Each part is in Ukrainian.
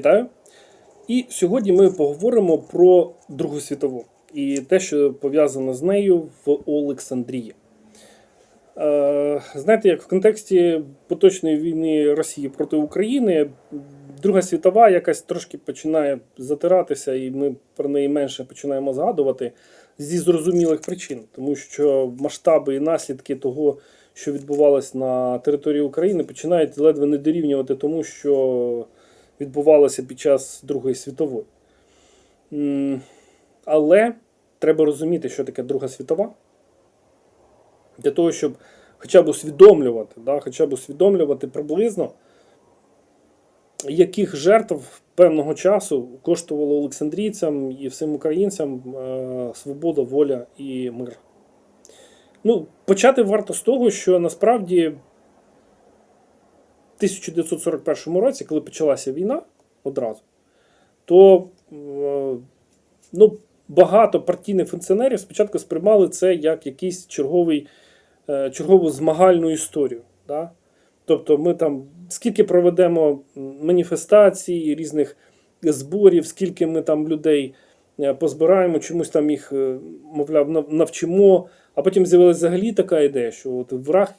Вітаю! І сьогодні ми поговоримо про Другу світову і те, що пов'язано з нею в Олександрії. Е, знаєте, як в контексті поточної війни Росії проти України, Друга світова якась трошки починає затиратися, і ми про неї менше починаємо згадувати зі зрозумілих причин, тому що масштаби і наслідки того, що відбувалось на території України, починають ледве не дорівнювати тому, що відбувалося під час Другої світової. Але треба розуміти, що таке Друга світова. Для того, щоб хоча б усвідомлювати, да, хоча б усвідомлювати приблизно, яких жертв певного часу коштувало Олександрійцям і всім українцям е, свобода, воля і мир. Ну, почати варто з того, що насправді 1941 році, коли почалася війна одразу, то е, ну, багато партійних функціонерів спочатку сприймали це як якийсь черговий, е, чергову змагальну історію. Да? Тобто ми там скільки проведемо маніфестацій, різних зборів, скільки ми там людей е, позбираємо, чомусь там їх, мовляв, навчимо. А потім з'явилася взагалі така ідея, що от враг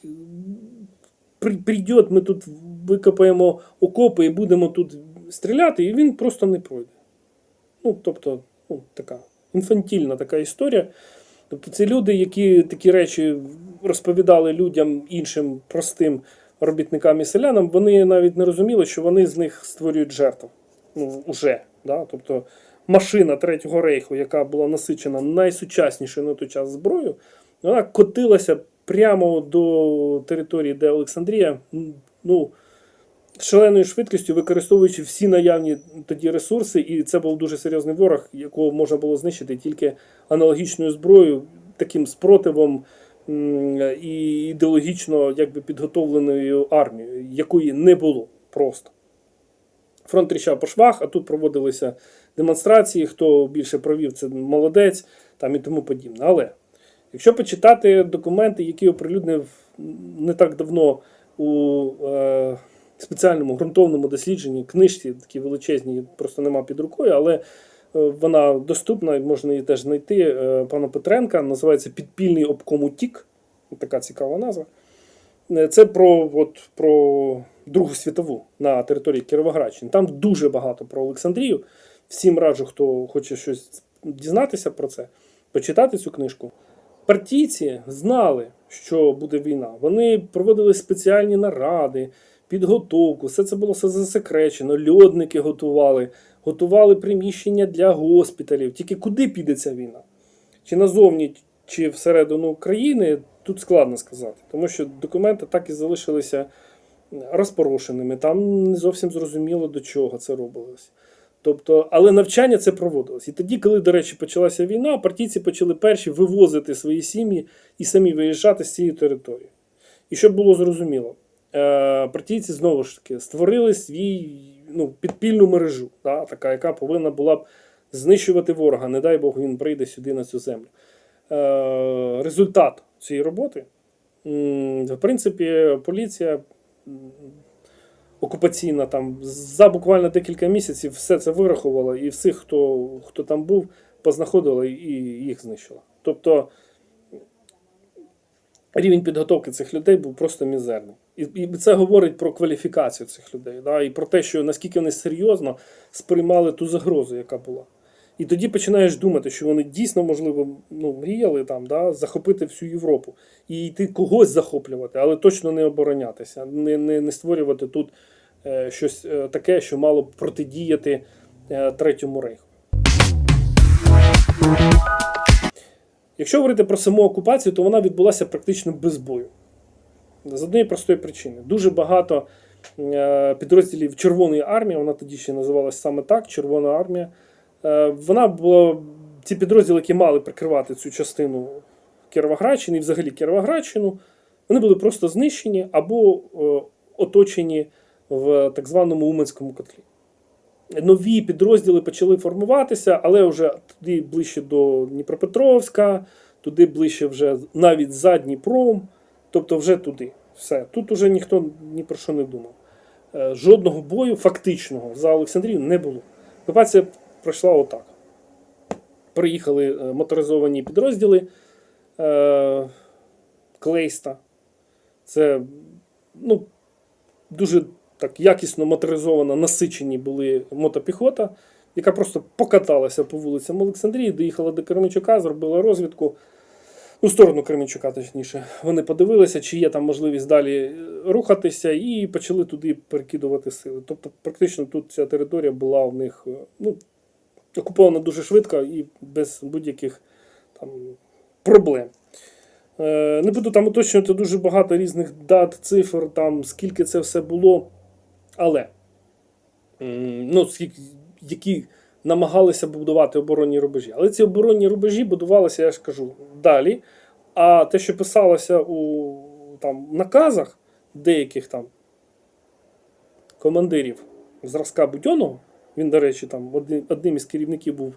прийде, ми тут викопаємо окопи і будемо тут стріляти, і він просто не пройде. Ну, тобто, ну, така інфантільна така історія. Тобто це люди, які такі речі розповідали людям іншим простим робітникам і селянам, вони навіть не розуміли, що вони з них створюють жертв. Ну, уже. Да? Тобто машина Третього рейху, яка була насичена найсучаснішою на той час зброєю, вона котилася прямо до території, де Олександрія, ну, шаленою швидкістю, використовуючи всі наявні тоді ресурси, і це був дуже серйозний ворог, якого можна було знищити тільки аналогічною зброєю, таким спротивом і ідеологічно якби підготовленою армією, якої не було просто. Фронт тріщав по швах, а тут проводилися демонстрації. Хто більше провів, це молодець там і тому подібне. Але якщо почитати документи, які оприлюднив не так давно у е, спеціальному ґрунтовному дослідженні, книжці, такі величезні, просто нема під рукою, але е, вона доступна, можна її теж знайти. е, Пана Петренка, називається Підпільний обком утік. Така цікава назва. Е, Це про, от, про Другу світову на території Кіровоградщини. Там дуже багато про Олександрію. Всім раджу, хто хоче щось дізнатися про це, почитати цю книжку. Партійці знали, що буде війна. Вони проводили спеціальні наради, підготовку. Все це було все засекречено. Льодники готували, готували приміщення для госпіталів. Тільки куди піде ця війна? Чи назовні, чи всередину країни, тут складно сказати, тому що документи так і залишилися розпорошеними. Там не зовсім зрозуміло, до чого це робилось. Тобто, але навчання це проводилось. І тоді, коли, до речі, почалася війна, партійці почали перші вивозити свої сім'ї і самі виїжджати з цієї території. І щоб було зрозуміло, е, партійці знову ж таки створили свій ну, підпільну мережу, да, така, яка повинна була б знищувати ворога. Не дай Бог він прийде сюди на цю землю. Е, результат цієї роботи, в принципі, поліція окупаційна там за буквально декілька місяців все це вирахувала, і всіх, хто, хто там був, познаходила і їх знищила. Тобто рівень підготовки цих людей був просто мізерний. І, це говорить про кваліфікацію цих людей, да, і про те, що наскільки вони серйозно сприймали ту загрозу, яка була. І тоді починаєш думати, що вони дійсно, можливо, ну, мріяли там, да, захопити всю Європу і йти когось захоплювати, але точно не оборонятися, не, не, не створювати тут е, щось е, таке, що мало б протидіяти е, Третьому рейху. Якщо говорити про саму окупацію, то вона відбулася практично без бою. З однієї простої причини. Дуже багато е, підрозділів Червоної армії, вона тоді ще називалась саме так, Червона армія. Е, Вона була ці підрозділи, які мали прикривати цю частину Кіровоградщини і взагалі Кіровоградщину, вони були просто знищені або е, оточені в так званому Уманському котлі. Нові підрозділи почали формуватися, але вже туди ближче до Дніпропетровська, туди ближче вже навіть за Дніпром, тобто вже туди. Все. Тут уже ніхто ні про що не думав. е, жодного бою фактичного за Олександрію не було. Окупація пройшла отак. Приїхали е, моторизовані підрозділи е, Клейста. Це ну, дуже так якісно моторизована, насичені були мотопіхота, яка просто покаталася по вулицям Олександрії, доїхала до Кременчука, зробила розвідку. У сторону Кременчука, точніше. Вони подивилися, чи є там можливість далі е, рухатися, і почали туди перекидувати сили. Тобто, практично тут ця територія була у них е, ну, окупована дуже швидко і без будь-яких там проблем. Е, Не буду там уточнювати дуже багато різних дат, цифр, там, скільки це все було. Але ну, скільки, які намагалися будувати оборонні рубежі. Але ці оборонні рубежі будувалися, я ж кажу, далі. А те, що писалося у там, наказах деяких там командирів зразка Будьоного, він, до речі, там одним із керівників був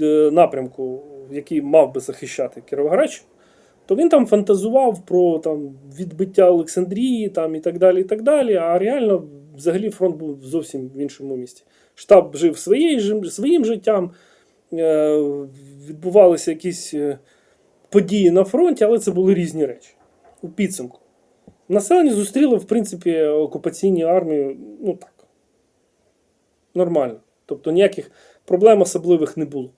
е, напрямку, який мав би захищати Кіровоградщину, то він там фантазував про там, відбиття Олександрії там, і так далі. і так далі. А реально, взагалі, фронт був зовсім в іншому місці. Штаб жив своєю, своїм життям, е, відбувалися якісь е, події на фронті, але це були різні речі. У підсумку. Населення зустріло, в принципі, окупаційні армії, ну так. Нормально. Тобто ніяких проблем особливих не було.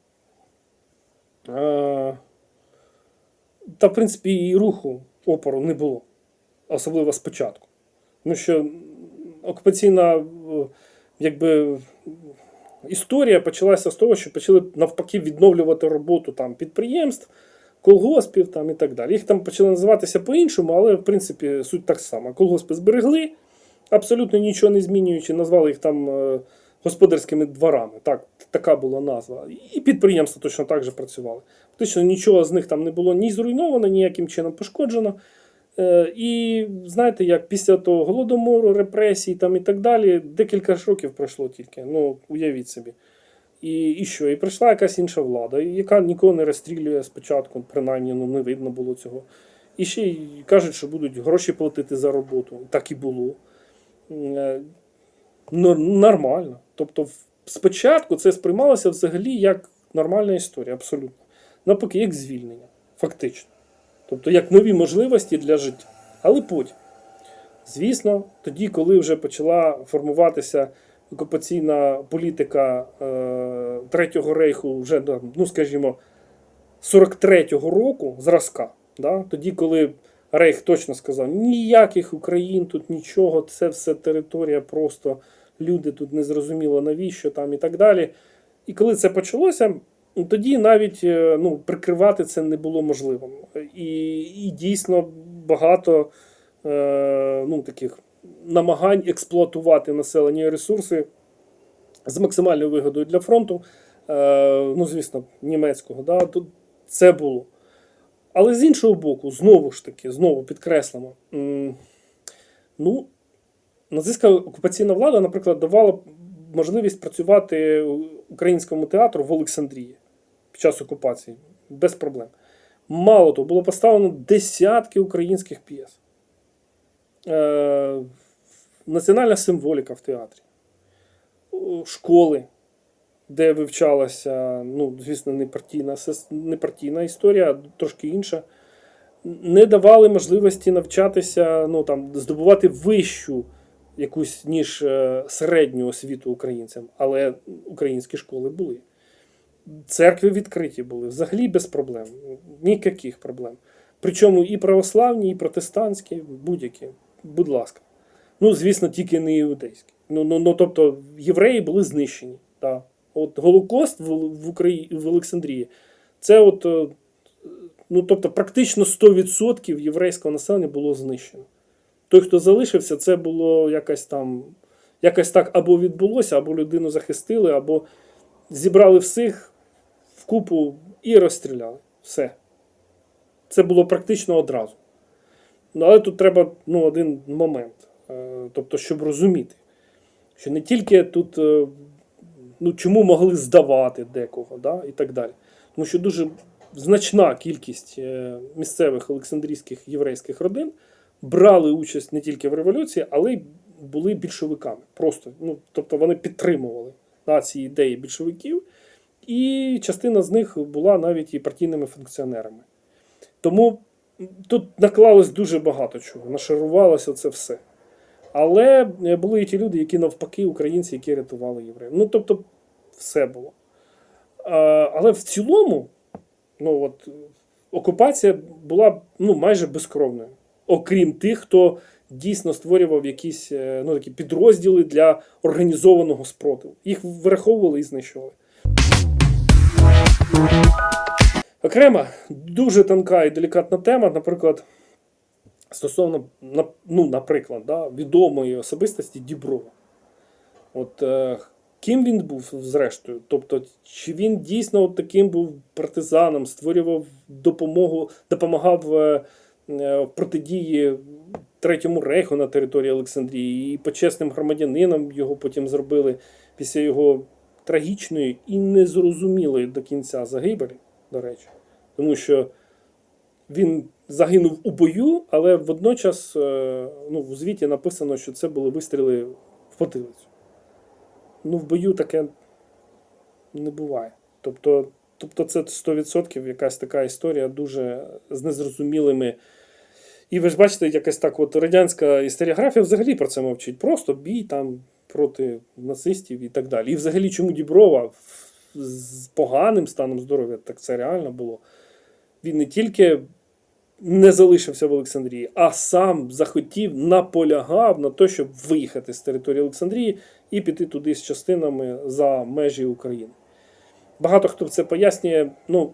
Е, та, в принципі, і руху опору не було. Особливо спочатку. Тому що окупаційна е, якби, історія почалася з того, що почали навпаки відновлювати роботу там, підприємств, колгоспів там, і так далі. Їх там почали називатися по-іншому, але в принципі суть так сама. Колгоспи зберегли, абсолютно нічого не змінюючи, назвали їх там е, господарськими дворами. Так, така була назва. І підприємства точно так же працювали. Фактично нічого з них там не було ні зруйновано, ніяким чином пошкоджено. Е, І знаєте, як після того голодомору, репресій там і так далі, декілька ж років пройшло тільки. Ну, уявіть собі. І, і що? І прийшла якась інша влада, яка нікого не розстрілює спочатку, принаймні ну, не видно було цього. І ще й кажуть, що будуть гроші платити за роботу. Так і було. Е, Нормально. Тобто, спочатку це сприймалося взагалі як нормальна історія, абсолютно. Навпаки, як звільнення, фактично. Тобто, як нові можливості для життя. Але потім. Звісно, тоді, коли вже почала формуватися окупаційна політика е, Третього рейху, вже, ну скажімо, 43-го року зразка, да, тоді, коли Рейх точно сказав, ніяких Україн тут нічого, це все територія, просто люди тут не зрозуміло навіщо там і так далі. І коли це почалося, тоді навіть е, ну, прикривати це не було можливим. І, і дійсно багато е, ну, таких намагань експлуатувати населення і ресурси з максимальною вигодою для фронту, е, ну, звісно, німецького, да, тут це було. Але з іншого боку, знову ж таки, знову підкреслимо, ну, нацистська окупаційна влада, наприклад, давала можливість працювати українському театру в Олександрії під час окупації без проблем. Мало того, було поставлено десятки українських п'єс. Е, національна символіка в театрі, школи, де вивчалася, ну, звісно, не партійна, історія, а трошки інша. Не давали можливості навчатися, ну, там, здобувати вищу якусь, ніж е, середню освіту українцям, але українські школи були. Церкви відкриті були, взагалі без проблем, ніяких проблем. Причому і православні, і протестантські, будь-які. Будь ласка. Ну, звісно, тільки не іудейські. Ну, ну, ну тобто, євреї були знищені. Так. От Голокост в, в, Украї... в Олександрії. Це от, е, ну, тобто, практично 100% єврейського населення було знищено. Той, хто залишився, це було якось там, якось так або відбулося, або людину захистили, або зібрали всіх купу і розстріляли. Все. Це було практично одразу. Ну, але тут треба ну, один момент. Е, Тобто, щоб розуміти, що не тільки тут, е, ну, чому могли здавати декого, да, і так далі. Тому що дуже значна кількість е, місцевих олександрійських єврейських родин брали участь не тільки в революції, але й були більшовиками. Просто, ну, тобто вони підтримували да, ці ідеї більшовиків, і частина з них була навіть і партійними функціонерами. Тому тут наклалось дуже багато чого, нашарувалося це все. Але е, були і ті люди, які навпаки, українці, які рятували євреїв. Ну, тобто, все було. Але в цілому, ну от, окупація була ну, майже безкровною. Окрім тих, хто дійсно створював якісь е, ну, такі підрозділи для організованого спротиву. Їх враховували і знищували. Окрема дуже тонка і делікатна тема, наприклад, стосовно, ну, наприклад, да, відомої особистості Діброва. От е, ким він був зрештою? Тобто, чи він дійсно от таким був партизаном, створював допомогу, допомагав е, е, протидії Третьому рейху на території Олександрії, і почесним громадянином його потім зробили після його трагічної і незрозумілої до кінця загибелі, до речі. Тому що він загинув у бою, але водночас е, ну, в звіті написано, що це були вистріли в потилицю. Ну, в бою таке не буває. Тобто, тобто це 100% якась така історія дуже з незрозумілими. І ви ж бачите, якась так от радянська історіографія взагалі про це мовчить. Просто бій там проти нацистів і так далі. І взагалі, чому Діброва з поганим станом здоров'я, так це реально було. Він не тільки не залишився в Олександрії, а сам захотів, наполягав на те, щоб виїхати з території Олександрії і піти туди з частинами за межі України. Багато хто це пояснює, ну,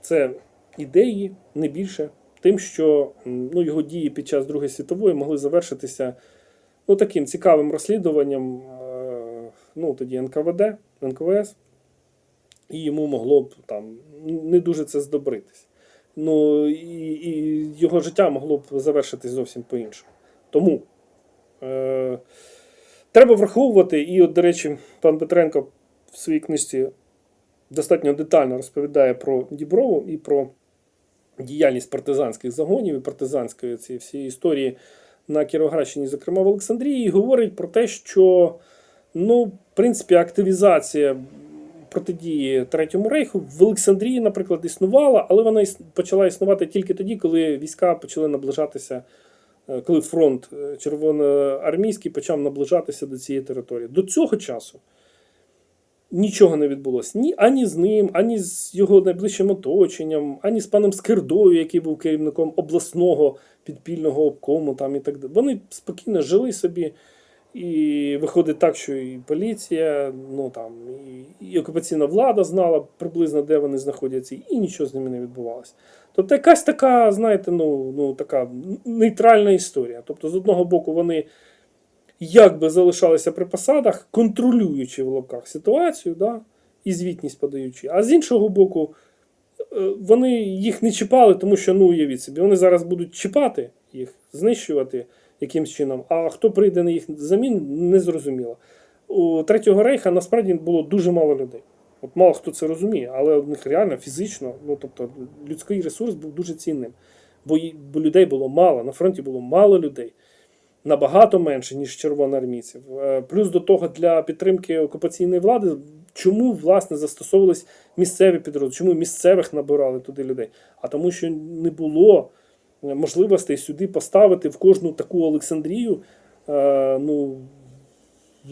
це ідеї, не більше, тим, що ну, його дії під час Другої світової могли завершитися ну, таким цікавим розслідуванням е, ну, тоді НКВД, НКВС, і йому могло б там не дуже це здобритись. Ну, і, і його життя могло б завершитись зовсім по-іншому. Тому е, треба враховувати, і, от, до речі, пан Петренко в своїй книжці достатньо детально розповідає про Діброву і про діяльність партизанських загонів і партизанської цієї всієї історії на Кіровоградщині, зокрема в Олександрії, і говорить про те, що ну, в принципі, активізація протидії Третьому рейху в Олександрії, наприклад, існувала, але вона почала існувати тільки тоді, коли війська почали наближатися, е, коли фронт е, червоноармійський почав наближатися до цієї території. До цього часу нічого не відбулося ні ані з ним, ані з його найближчим оточенням, ані з паном Скирдою, який був керівником обласного підпільного обкому там і так далі. Вони спокійно жили собі. І виходить так, що і поліція, ну там, і, і окупаційна влада знала приблизно, де вони знаходяться, і нічого з ними не відбувалося. Тобто якась така, знаєте, ну, ну така нейтральна історія. Тобто, з одного боку, вони якби залишалися при посадах, контролюючи в лапках ситуацію, да, і звітність подаючи. А з іншого боку, е, вони їх не чіпали, тому що, ну, уявіть собі, вони зараз будуть чіпати їх, знищувати якимсь чином, а хто прийде на їх замін, не зрозуміло. У Третього рейха насправді було дуже мало людей. От мало хто це розуміє, але у них реально фізично, ну тобто людський ресурс був дуже цінним. Бо, людей було мало, на фронті було мало людей, набагато менше, ніж червоноармійців. Е, Плюс до того для підтримки окупаційної влади, чому власне застосовувались місцеві підрозділи, чому місцевих набирали туди людей? А тому, що не було можливостей сюди поставити в кожну таку Олександрію, е, ну,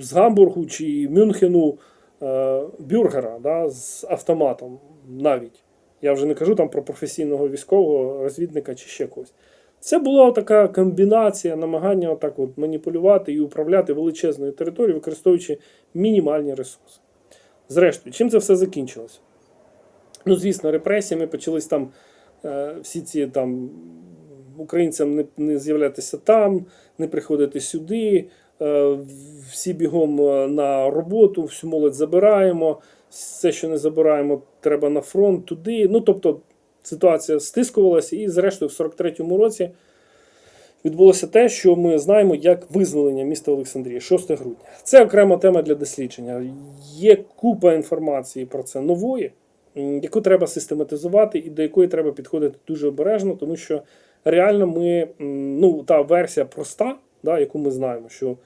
з Гамбургу чи Мюнхену е, бюргера да, з автоматом навіть. Я вже не кажу там про професійного військового розвідника чи ще когось. Це була така комбінація, намагання отак от маніпулювати і управляти величезною територією, використовуючи мінімальні ресурси. Зрештою, чим це все закінчилося? Ну, звісно, репресіями почались там е, всі ці там українцям не, не з'являтися там, не приходити сюди. е, Всі бігом е, на роботу, всю молодь забираємо. Все, що не забираємо, треба на фронт туди. Ну, тобто, ситуація стискувалася, і, зрештою, в 43-му році відбулося те, що ми знаємо як визволення міста Олександрії, 6 грудня. Це окрема тема для дослідження. Є купа інформації про це нової, яку треба систематизувати і до якої треба підходити дуже обережно, тому що реально ми, ну, та версія проста, да, яку ми знаємо, що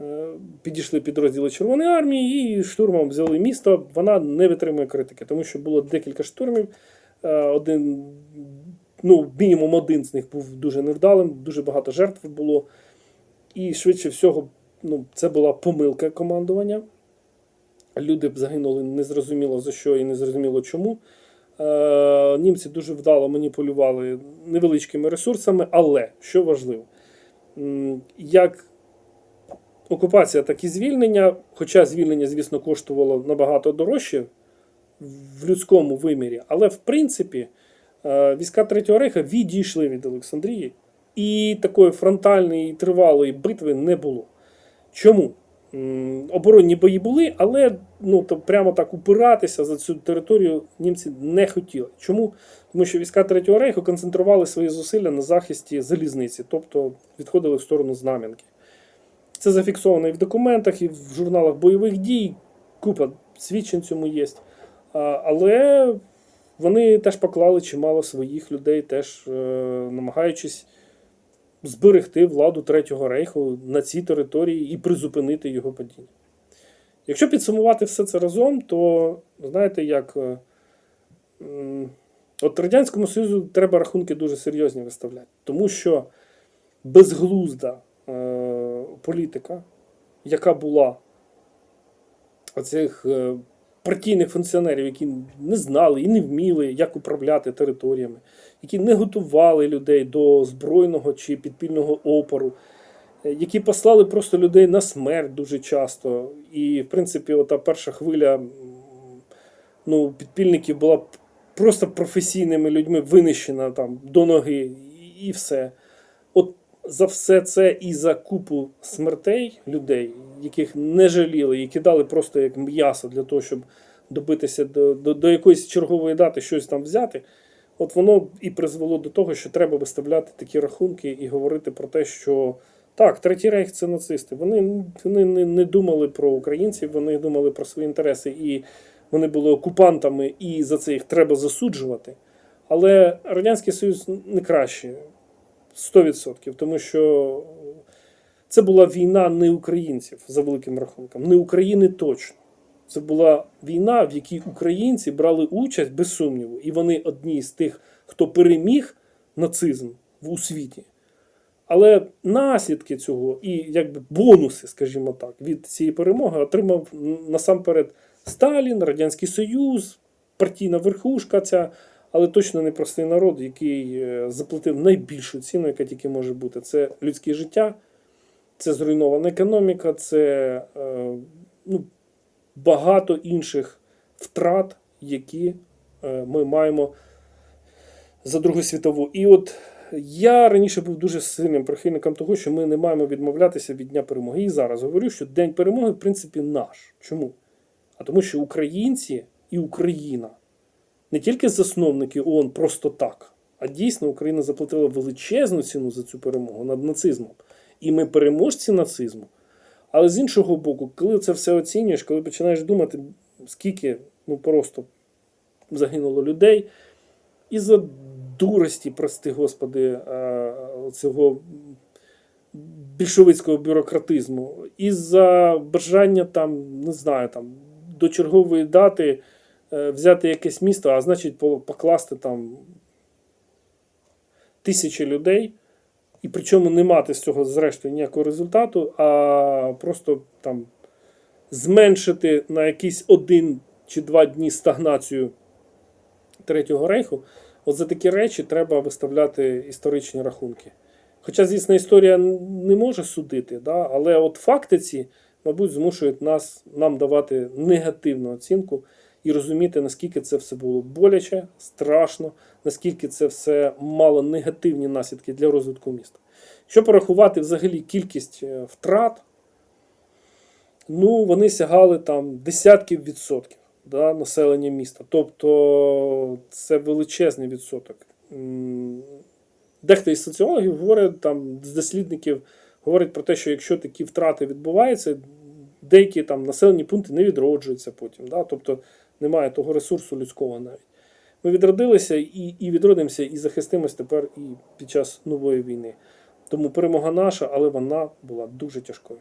Е, Підійшли підрозділи Червоної армії і штурмом взяли місто. Вона не витримує критики, тому що було декілька штурмів. Е, Один, ну, мінімум один з них був дуже невдалим, дуже багато жертв було. І швидше всього, ну, це була помилка командування. Люди б загинули незрозуміло за що і незрозуміло чому. Е, Німці дуже вдало маніпулювали невеличкими ресурсами, але що важливо, як окупація, так і звільнення, хоча звільнення, звісно, коштувало набагато дорожче в людському вимірі, але в принципі е, війська Третього Рейха відійшли від Олександрії, і такої фронтальної і тривалої битви не було. Чому? Оборонні бої були, але ну, то прямо так упиратися за цю територію німці не хотіли. Чому? Тому що війська Третього Рейху концентрували свої зусилля на захисті залізниці, тобто відходили в сторону Знам'янки. Це зафіксовано і в документах, і в журналах бойових дій. Купа свідчень цьому є. Але вони теж поклали чимало своїх людей, теж е, намагаючись зберегти владу Третього рейху на цій території і призупинити його падіння. Якщо підсумувати все це разом, то знаєте, як е, от Радянському Союзу треба рахунки дуже серйозні виставляти, тому що безглузда е, політика, яка була оцих е, партійних функціонерів, які не знали і не вміли, як управляти територіями, які не готували людей до збройного чи підпільного опору, е, які послали просто людей на смерть дуже часто. І, в принципі, ота перша хвиля ну, підпільників була просто професійними людьми винищена там до ноги, і все. От за все це і за купу смертей людей, яких не жаліли і кидали просто як м'ясо для того, щоб добитися до, до, до якоїсь чергової дати щось там взяти. От воно і призвело до того, що треба виставляти такі рахунки і говорити про те, що так, Третій рейх це нацисти. Вони, вони не, думали про українців, вони думали про свої інтереси, і вони були окупантами, і за це їх треба засуджувати. Але Радянський Союз не краще 100%, тому що це була війна не українців за великим рахунком, не України точно. Це була війна, в якій українці брали участь без сумніву, і вони одні з тих, хто переміг нацизм у світі. Але наслідки цього і якби бонуси, скажімо так, від цієї перемоги отримав насамперед Сталін, Радянський Союз, партійна верхушка ця, але точно не простий народ, який е, заплатив найбільшу ціну, яка тільки може бути. Це людське життя, це зруйнована економіка, це е, ну, багато інших втрат, які е, ми маємо за Другу світову. І от я раніше був дуже сильним прихильником того, що ми не маємо відмовлятися від Дня перемоги. І зараз говорю, що День перемоги, в принципі, наш. Чому? А тому, що українці і Україна не тільки засновники ООН просто так, а дійсно Україна заплатила величезну ціну за цю перемогу над нацизмом. І ми переможці нацизму. Але з іншого боку, коли це все оцінюєш, коли починаєш думати, скільки ну просто загинуло людей, і за дурості, прости господи, е, цього більшовицького бюрократизму, і за бажання там, не знаю, там, до чергової дати е, взяти якесь місто, а значить покласти там тисячі людей, і причому не мати з цього зрештою ніякого результату, а просто там зменшити на якийсь один чи два дні стагнацію Третього рейху. От за такі речі треба виставляти історичні рахунки. Хоча, звісно, історія не може судити, да? але от факти ці, мабуть, змушують нас нам давати негативну оцінку і розуміти, наскільки це все було боляче, страшно, наскільки це все мало негативні наслідки для розвитку міста. Якщо порахувати взагалі кількість е, втрат, ну, вони сягали там десятків відсотків да, населення міста. Тобто це величезний відсоток. Дехто із соціологів говорить, там, з дослідників говорить про те, що якщо такі втрати відбуваються, деякі там населені пункти не відроджуються потім. Да? Тобто немає того ресурсу людського навіть. Ми відродилися і і відродимося, і захистимось тепер і під час нової війни. Тому перемога наша, але вона була дуже тяжкою.